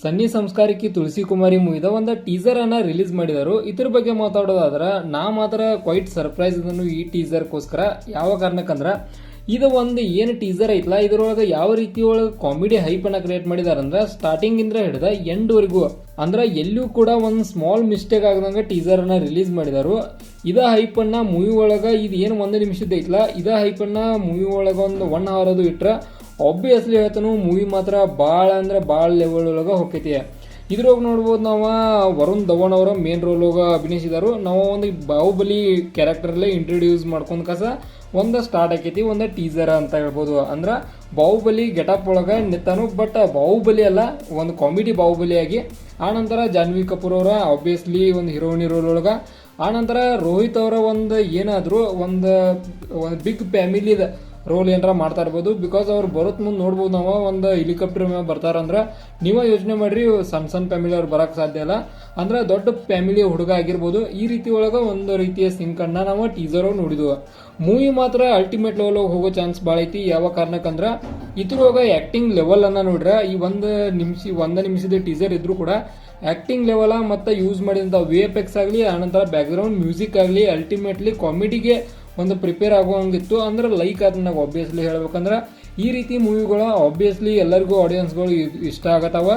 ಸನ್ನಿ ಸಂಸ್ಕಾರಕ್ಕೆ ತುಳಸಿ ಕುಮಾರಿ ಮೂವಿದ ಒಂದು ಟೀಸರ್ ಅನ್ನ ರಿಲೀಸ್ ಮಾಡಿದರು. ಇದ್ರ ಬಗ್ಗೆ ಮಾತಾಡೋದಾದ್ರೆ, ನಾ ಮಾತ್ರ ಕ್ವೈಟ್ ಸರ್ಪ್ರೈಸ್ ಇದನ್ನು ಈ ಟೀಸರ್ಗೋಸ್ಕರ ಯಾವ ಕಾರಣಕ್ಕಂದ್ರೆ, ಇದು ಒಂದು ಏನು ಟೀಸರ್ ಐತಲ್ಲ ಇದರೊಳಗೆ ಯಾವ ರೀತಿ ಒಳಗೆ ಕಾಮಿಡಿ ಹೈಪ್ ಅನ್ನ ಕ್ರಿಯೇಟ್ ಅಂದ್ರೆ ಸ್ಟಾರ್ಟಿಂಗ್ ಇಂದ ಹಿಡಿದ ಎಂಡ್ ವರೆಗೂ, ಅಂದ್ರ ಎಲ್ಲೂ ಕೂಡ ಒಂದು ಸ್ಮಾಲ್ ಮಿಸ್ಟೇಕ್ ಆಗದಂಗ ಟೀಸರ್ ಅನ್ನ ರಿಲೀಸ್ ಮಾಡಿದರು. ಇದ ಹೈಪ್ ಅನ್ನ ಮೂವಿ ಒಳಗ ಇದು ಏನು ಒಂದು ನಿಮಿಷದ ಐತಲ್ಲ ಇದ ಹೈಪ್ ಅನ್ನ ಮೂವಿ ಒಳಗ ಒಂದು ಒನ್ ಅವರ್ ಅದು ಇಟ್ರ ಆಬ್ವಿಯಸ್ಲಿ ಹೇಳ್ತಾನು ಮೂವಿ ಮಾತ್ರ ಭಾಳ ಅಂದ್ರೆ ಭಾಳ ಲೆವೆಲ್ ಒಳಗೆ ಹೋಗ್ತೈತಿ ಇದ್ರೊಳಗೆ ನೋಡ್ಬೋದು ನಾವು ವರುಣ್ ಧವನ್ ಅವರ ಮೇನ್ ರೋಲ್ ಒಳಗ ಅಭಿನಯಿಸಿದಾರು ನಾವು ಒಂದು ಬಾಹುಬಲಿ ಕ್ಯಾರೆಕ್ಟರ್ಲೇ ಇಂಟ್ರೊಡ್ಯೂಸ್ ಮಾಡ್ಕೊಂಡು ಕಸ ಒಂದು ಸ್ಟಾರ್ಟ್ ಆಕೈತಿ, ಒಂದು ಟೀಸರ್ ಅಂತ ಹೇಳ್ಬೋದು. ಅಂದ್ರೆ ಬಾಹುಬಲಿ ಗೆಟಪ್ ಒಳಗೆ ನಿಂತಾನು ಬಟ್ ಬಾಹುಬಲಿ ಅಲ್ಲ, ಒಂದು ಕಾಮಿಡಿ ಬಾಹುಬಲಿ ಆಗಿ ಆನಂತರ ಜಾನ್ವಿ ಕಪೂರ್ ಅವರ ಆಬ್ವಿಯಸ್ಲಿ ಒಂದು ಹೀರೋಯಿನಿ ರೋಲ್ ಒಳಗೆ ಆನಂತರ ರೋಹಿತ್ ಅವರ ಒಂದು ಏನಾದರೂ ಒಂದು ಒಂದು ಬಿಗ್ ಫ್ಯಾಮಿಲಿದ ರೋಲ್ ಏನಾರ ಮಾಡ್ತಾ ಇರ್ಬೋದು. ಬಿಕಾಸ್ ಅವ್ರು ಬರೋತ್ ಮುಂದೆ ನೋಡ್ಬೋದು ನಾವು, ಒಂದು ಹೆಲಿಕಾಪ್ಟರ್ ಮೇಲೆ ಬರ್ತಾರಂದ್ರೆ ನೀವೇ ಯೋಚನೆ ಮಾಡ್ರಿ ಸಣ್ಣ ಸಣ್ಣ ಫ್ಯಾಮಿಲಿ ಅವ್ರು ಬರಕ್ಕೆ ಸಾಧ್ಯ ಇಲ್ಲ. ಅಂದ್ರೆ ದೊಡ್ಡ ಫ್ಯಾಮಿಲಿ ಹುಡುಗ ಆಗಿರ್ಬೋದು, ಈ ರೀತಿ ಒಳಗೆ ಒಂದು ರೀತಿಯ ಸಿಂಕ್ ಅನ್ನ ನಾವು ಟೀಸರ್ ನೋಡಿದ್ವು. ಮೂವಿ ಮಾತ್ರ ಅಲ್ಟಿಮೇಟ್ ಲೆವೆಲ್ ಹೋಗೋ ಚಾನ್ಸ್ ಭಾಳ ಐತಿ. ಯಾವ ಕಾರಣಕ್ಕಂದ್ರೆ ಇದ್ರೊಳಗೆ ಆ್ಯಕ್ಟಿಂಗ್ ಅನ್ನ ನೋಡ್ರ. ಈ ಒಂದು ನಿಮಿಷ, ಒಂದು ನಿಮಿಷದ ಟೀಸರ್ ಇದ್ರು ಕೂಡ ಆ್ಯಕ್ಟಿಂಗ್ ಲೆವೆಲ್ ಮತ್ತೆ ಯೂಸ್ ಮಾಡಿದಂಥ ವಿ ಎಫ್ ಎಕ್ಸ್ ಆಗಲಿ, ಆನಂತರ ಬ್ಯಾಕ್ಗ್ರೌಂಡ್ ಮ್ಯೂಸಿಕ್ ಆಗಲಿ ಅಲ್ಟಿಮೇಟ್ಲಿ ಕಾಮಿಡಿಗೆ ಒಂದು ಪ್ರಿಪೇರ್ ಆಗುವಂಗಿತ್ತು ಅಂದ್ರೆ ಲೈಕ್ ಆದ ನಾವು ಆಬ್ವಿಯಸ್ಲಿ ಹೇಳ್ಬೇಕಂದ್ರೆ ಈ ರೀತಿ ಮೂವಿಗಳು ಆಬ್ವಿಯಸ್ಲಿ ಎಲ್ಲರಿಗೂ ಆಡಿಯನ್ಸ್ಗಳು ಇಷ್ಟ ಆಗತ್ತವ.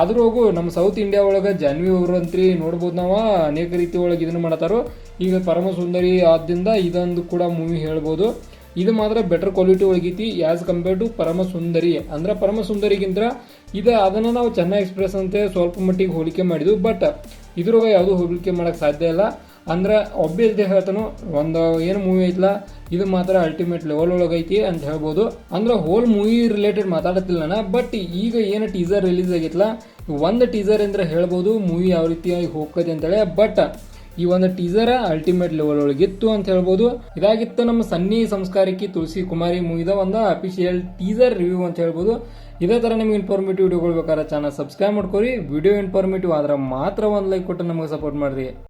ಆದ್ರೂ ನಮ್ಮ ಸೌತ್ ಇಂಡಿಯಾ ಒಳಗೆ ಜಾನ್ವಿ ಅವರು ಅಂತ್ರಿ ನೋಡ್ಬೋದು ನಾವು, ಅನೇಕ ರೀತಿ ಒಳಗೆ ಇದನ್ನು ಮಾಡತಾರೋ. ಈಗ ಪರಮ ಸುಂದರಿ ಆದ್ದರಿಂದ ಇದೊಂದು ಕೂಡ ಮೂವಿ ಹೇಳ್ಬೋದು. ಇದು ಮಾತ್ರ better quality ಒಳಗೈತಿ as compare to Parama Sundari. ಅಂದ್ರೆ ಪರಮ ಸುಂದರಿಗಿಂತ ಇದು ಅದನ್ನು ನಾವು ಚೆನ್ನಾಗಿ ಎಕ್ಸ್ಪ್ರೆಸ್ ಅಂತ ಸ್ವಲ್ಪ ಮಟ್ಟಿಗೆ ಹೋಲಿಕೆ ಮಾಡಿದ್ವು. ಬಟ್ ಇದ್ರೊಳಗೆ ಯಾವುದು ಹೋಲಿಕೆ ಮಾಡೋಕ್ಕೆ ಸಾಧ್ಯ ಇಲ್ಲ. ಅಂದ್ರೆ ಒಬ್ಬಿಯಸ್ಲಿ ಹೇಳ್ತಾನು, ಒಂದು ಏನು ಮೂವಿ ಐತಲ್ಲ ಇದು ಮಾತ್ರ ಅಲ್ಟಿಮೇಟ್ ಲೆವೆಲ್ ಒಳಗೈತಿ ಅಂತ ಹೇಳ್ಬೋದು. ಅಂದ್ರೆ ಹೋಲ್ ಮೂವಿ ರಿಲೇಟೆಡ್ ಮಾತಾಡತ್ತಿಲ್ಲ ನಾನು ಬಟ್ ಈಗ ಏನು ಟೀಸರ್ ರಿಲೀಸ್ ಆಗಿತ್ತಲ್ಲ ಒಂದು ಟೀಸರ್ ಅಂದ್ರೆ ಹೇಳ್ಬೋದು ಮೂವಿ ಯಾವ ರೀತಿಯಾಗಿ ಹೋಗ್ತದೆ ಅಂತೇಳಿ. ಬಟ್ ಈ ಒಂದು ಟೀಸರ್ ಅಲ್ಟಿಮೇಟ್ ಲೆವೆಲ್ ಒಳಗಿತ್ತು ಅಂತ ಹೇಳ್ಬೋದು. ಇದಾಗಿತ್ತು ನಮ್ಮ ಸನ್ನಿ ಸಂಸ್ಕಾರಕ್ಕೆ ತುಳಸಿ ಕುಮಾರಿ ಮೂವಿದ ಒಂದು ಅಫಿಷಿಯಲ್ ಟೀಸರ್ ರಿವ್ಯೂ ಅಂತ ಹೇಳ್ಬೋದು. ಇದೇ ಥರ ನಿಮ್ಗೆ ಇನ್ಫಾರ್ಮೇಟಿವ್ ವಿಡಿಯೋಗಳು ಬೇಕಾದ್ರೆ ಚಾನಲ್ ಸಬ್ಸ್ಕ್ರೈಬ್ ಮಾಡ್ಕೊರಿ. ವಿಡಿಯೋ ಇನ್ಫಾರ್ಮೇಟಿವ್ ಆದ್ರೆ ಮಾತ್ರ ಒಂದು ಲೈಕ್ ಕೊಟ್ಟು ನಮಗೆ ಸಪೋರ್ಟ್ ಮಾಡ್ರಿ.